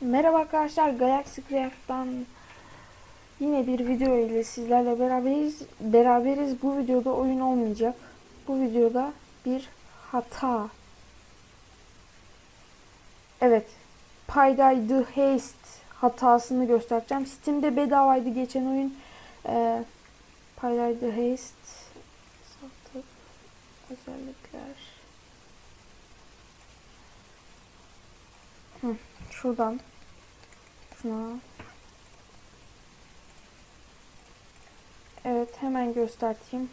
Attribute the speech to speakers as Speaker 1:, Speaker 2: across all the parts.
Speaker 1: Merhaba arkadaşlar, Galaxy Craft'tan yine bir video ile sizlerle beraberiz. Beraberiz. Bu videoda oyun olmayacak. Bu videoda bir hata. Evet, Payday The Haste hatasını göstereceğim. Steam'de bedavaydı geçen oyun. Ee, Payday The Haste. Özellikler. Hı, şuradan şuna Evet hemen göstereyim.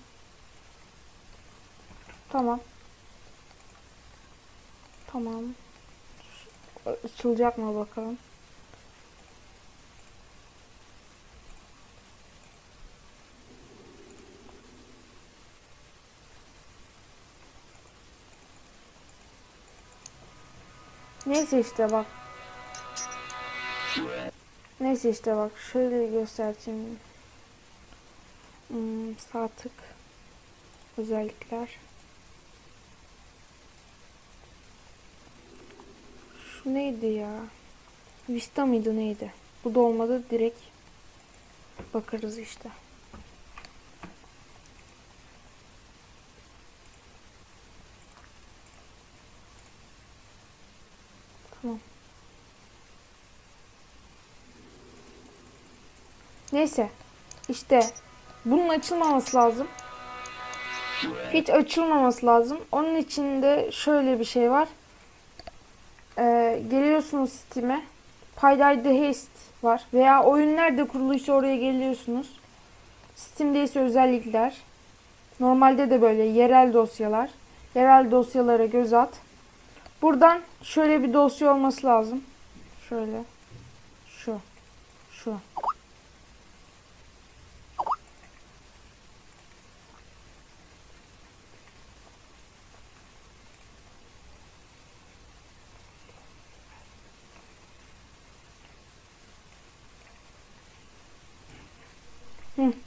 Speaker 1: Tamam. Tamam. Açılacak mı bakalım. Neyse işte bak. Neyse işte bak şöyle göstereyim. Hmm, sağ tık. Özellikler. Şu neydi ya? Vista mıydı neydi? Bu da olmadı direkt bakarız işte. Tamam. Neyse. İşte bunun açılmaması lazım. Hiç açılmaması lazım. Onun için de şöyle bir şey var. Ee, geliyorsunuz Steam'e. Payday The Haste var. Veya oyun nerede kuruluysa oraya geliyorsunuz. Steam'de ise özellikler. Normalde de böyle yerel dosyalar. Yerel dosyalara göz at. Buradan şöyle bir dosya olması lazım. Şöyle. Şu. Şu.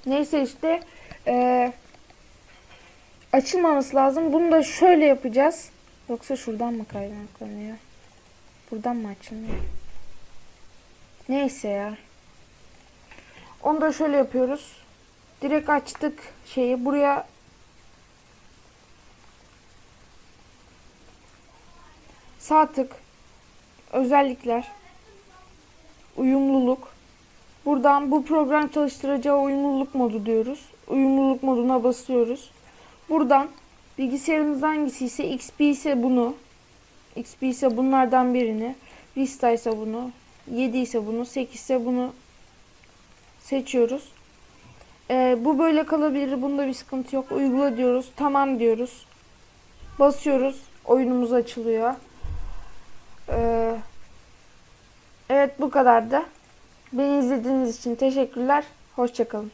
Speaker 1: Neyse işte eee, açılmaması lazım. Bunu da şöyle yapacağız. Yoksa şuradan mı kaynaklanıyor? Buradan mı açılmıyor? Neyse ya. Onu da şöyle yapıyoruz. Direkt açtık şeyi. Buraya sağ tık özellikler uyumluluk Buradan bu program çalıştıracağı uyumluluk modu diyoruz. Uyumluluk moduna basıyoruz. Buradan bilgisayarınız hangisi ise XP ise bunu, XP ise bunlardan birini, Vista ise bunu, 7 ise bunu, 8 ise bunu seçiyoruz. Ee, bu böyle kalabilir. Bunda bir sıkıntı yok. Uygula diyoruz. Tamam diyoruz. Basıyoruz. Oyunumuz açılıyor. Ee, evet bu kadar da. Beni izlediğiniz için teşekkürler. Hoşçakalın.